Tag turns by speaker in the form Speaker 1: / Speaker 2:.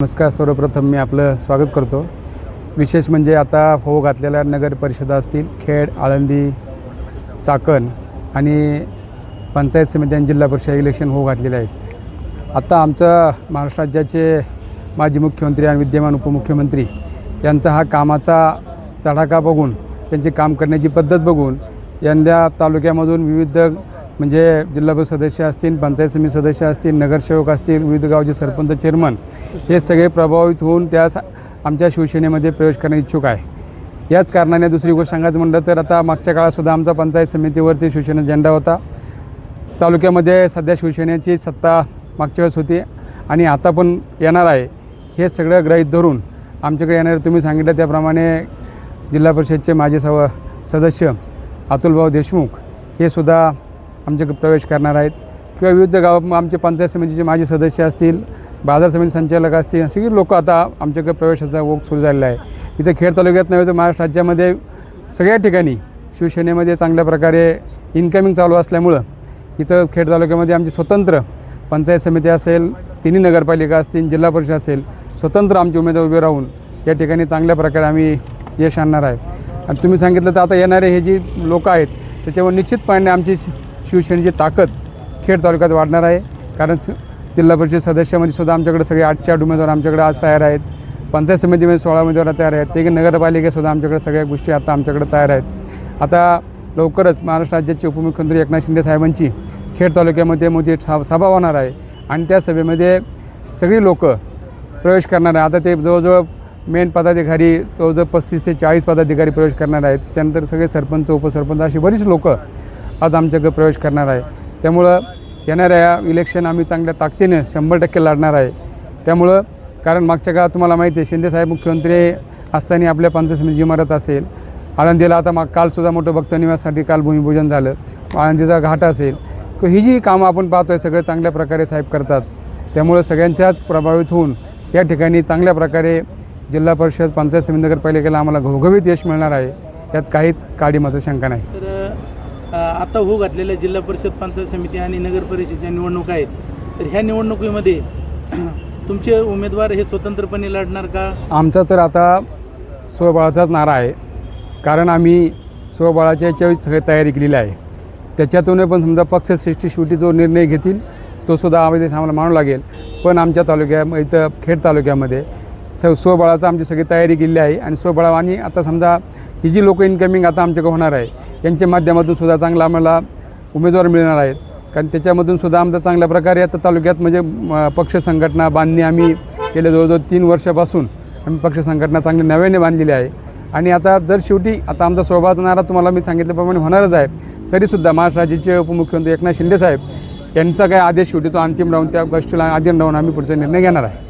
Speaker 1: नमस्कार सर्वप्रथम मी आपलं स्वागत करतो. विशेष म्हणजे आता हो घातलेल्या नगर परिषदा असतील खेड आळंदी चाकण आणि पंचायत समिती आणि जिल्हा परिषद इलेक्शन हो घातलेले आहेत. आता आमचं महाराष्ट्र राज्याचे माजी मुख्यमंत्री आणि विद्यमान उपमुख्यमंत्री यांचा हा कामाचा तडाखा बघून त्यांचे काम करण्याची पद्धत बघून यांच्या तालुक्यामधून विविध म्हणजे जिल्हा परिषद सदस्य असतील पंचायत समिती सदस्य असतील नगरसेवक असतील विविध गावचे सरपंच चेअरमन हे सगळे प्रभावित होऊन त्यास आमच्या शिवसेनेमध्ये प्रवेश करणे इच्छुक आहे. याच कारणाने दुसरी गोष्ट सांगायचं म्हटलं तर आता मागच्या काळातसुद्धा आमचा पंचायत समितीवरती शिवसेना झेंडा होता. तालुक्यामध्ये सध्या शिवसेनेची सत्ता मागच्या वेळेस होती आणि आता पण येणार आहे. हे सगळं ग्रहित धरून आमच्याकडे येणारे तुम्ही सांगितलं त्याप्रमाणे जिल्हा परिषदचे माजी सव सदस्य अतुलभाऊ देशमुख हे सुद्धा आमच्याकडे प्रवेश करणार आहेत. किंवा विविध गाव आमचे पंचायत समितीचे माजी सदस्य असतील बाजार समिती संचालक असतील सगळी लोक आता आमच्याकडे प्रवेशाचा ओघ सुरू झालेला आहे. इथं खेड तालुक्यात नव्हे तर महाराष्ट्र राज्यामध्ये सगळ्या ठिकाणी शिवसेनेमध्ये चांगल्या प्रकारे इन्कमिंग चालू असल्यामुळं इथं खेड तालुक्यामध्ये आमची स्वतंत्र पंचायत समिती असेल तिन्ही नगरपालिका असतील जिल्हा परिषद असेल स्वतंत्र आमचे उमेदवार उभे राहून या ठिकाणी चांगल्या प्रकारे आम्ही यश आणणार आहे. आणि तुम्ही सांगितलं तर आता येणारे हे जी लोक आहेत त्याच्यावर निश्चितपणे आमची शिवसेनेची ताकद खेड तालुक्यात वाढणार आहे. कारण जिल्हा परिषद सदस्यामध्ये सुद्धा आमच्याकडे सगळे आठच्या आठ उमेदवार आमच्याकडे आज तयार आहेत. पंचायत समितीमध्ये सोळा उमेदवार तयार आहेत. ते नगरपालिकेसुद्धा आमच्याकडे सगळ्या गोष्टी आता आमच्याकडे तयार आहेत. आता लवकरच महाराष्ट्र राज्याचे उपमुख्यमंत्री एकनाथ शिंदे साहेबांची खेड तालुक्यामध्ये मोठी सा- सभा होणार आहे. आणि त्या सभेमध्ये सगळी लोक प्रवेश करणार आहे आता ते जवळजवळ मेन पदाधिकारी जवळजवळ पस्तीस ते चाळीस पदाधिकारी प्रवेश करणार आहेत. त्यानंतर सगळे सरपंच उपसरपंच अशी बरीच लोक आज आमच्याकडे प्रवेश करणार आहे. त्यामुळं येणाऱ्या या इलेक्शन आम्ही चांगल्या ताकदीने शंभर टक्के लढणार आहे. त्यामुळं कारण मागच्या काळात तुम्हाला माहिती आहे शिंदेसाहेब मुख्यमंत्री असताना आपल्या पंचायत समितीची इमारत असेल आळंदीला आता माग कालसुद्धा मोठं भक्तनिवासासाठी काल भूमिपूजन झालं. आळंदीचा घाट असेल. किंवा ही जी कामं आपण पाहतो आहे सगळं चांगल्या प्रकारे साहेब करतात. त्यामुळं सगळ्यांच्याच प्रभावित होऊन या ठिकाणी चांगल्या प्रकारे जिल्हा परिषद पंचायत समिती नगरपालिकेला आम्हाला घवघवीत यश मिळणार आहे. यात काही काडी मात्र शंका नाही.
Speaker 2: तर आता होऊ घातलेल्या जिल्हा परिषद पंचायत समिती आणि नगर परिषदेच्या निवडणुका आहेत. तर ह्या निवडणुकीमध्ये तुमचे उमेदवार हे स्वतंत्रपणे लढणार का?
Speaker 1: आमचा तर आता स्वबळाचाच नारा आहे. कारण आम्ही स्वबळाच्या याच्यावर सगळी तयारी केलेली आहे. त्याच्यातून पण समजा पक्षश्रेष्ठी शेवटी जो निर्णय घेतील तो सुद्धा आम्ही आम्हाला मानू लागेल. पण आमच्या तालुक्या इथं खेड तालुक्यामध्ये स स्वबळाचं आमची सगळी तयारी केलेली आहे. आणि स्वबळा आणि आता समजा ही जी लोक इन्कमिंग आता आमच्याकडे होणार आहे यांच्या माध्यमातून सुद्धा चांगला आम्हाला उमेदवार मिळणार आहेत. कारण त्याच्यामधून सुद्धा आमचा चांगल्या प्रकारे आता तालुक्यात म्हणजे पक्ष संघटना बांधणी आम्ही गेल्या जवळजवळ तीन वर्षापासून. आम्ही पक्ष संघटना चांगली नव्याने बांधलेली आहे. आणि आता जर शेवटी आता आमचा स्वभावाचा नारा तुम्हाला मी सांगितल्याप्रमाणे होणारच आहे. तरीसुद्धा महाराष्ट्र राज्याचे उपमुख्यमंत्री एकनाथ शिंदेसाहेब यांचा काय आदेश शेवटी तो अंतिम राहून त्या गोष्टीला आधीन राहून आम्ही पुढचा निर्णय घेणार आहे.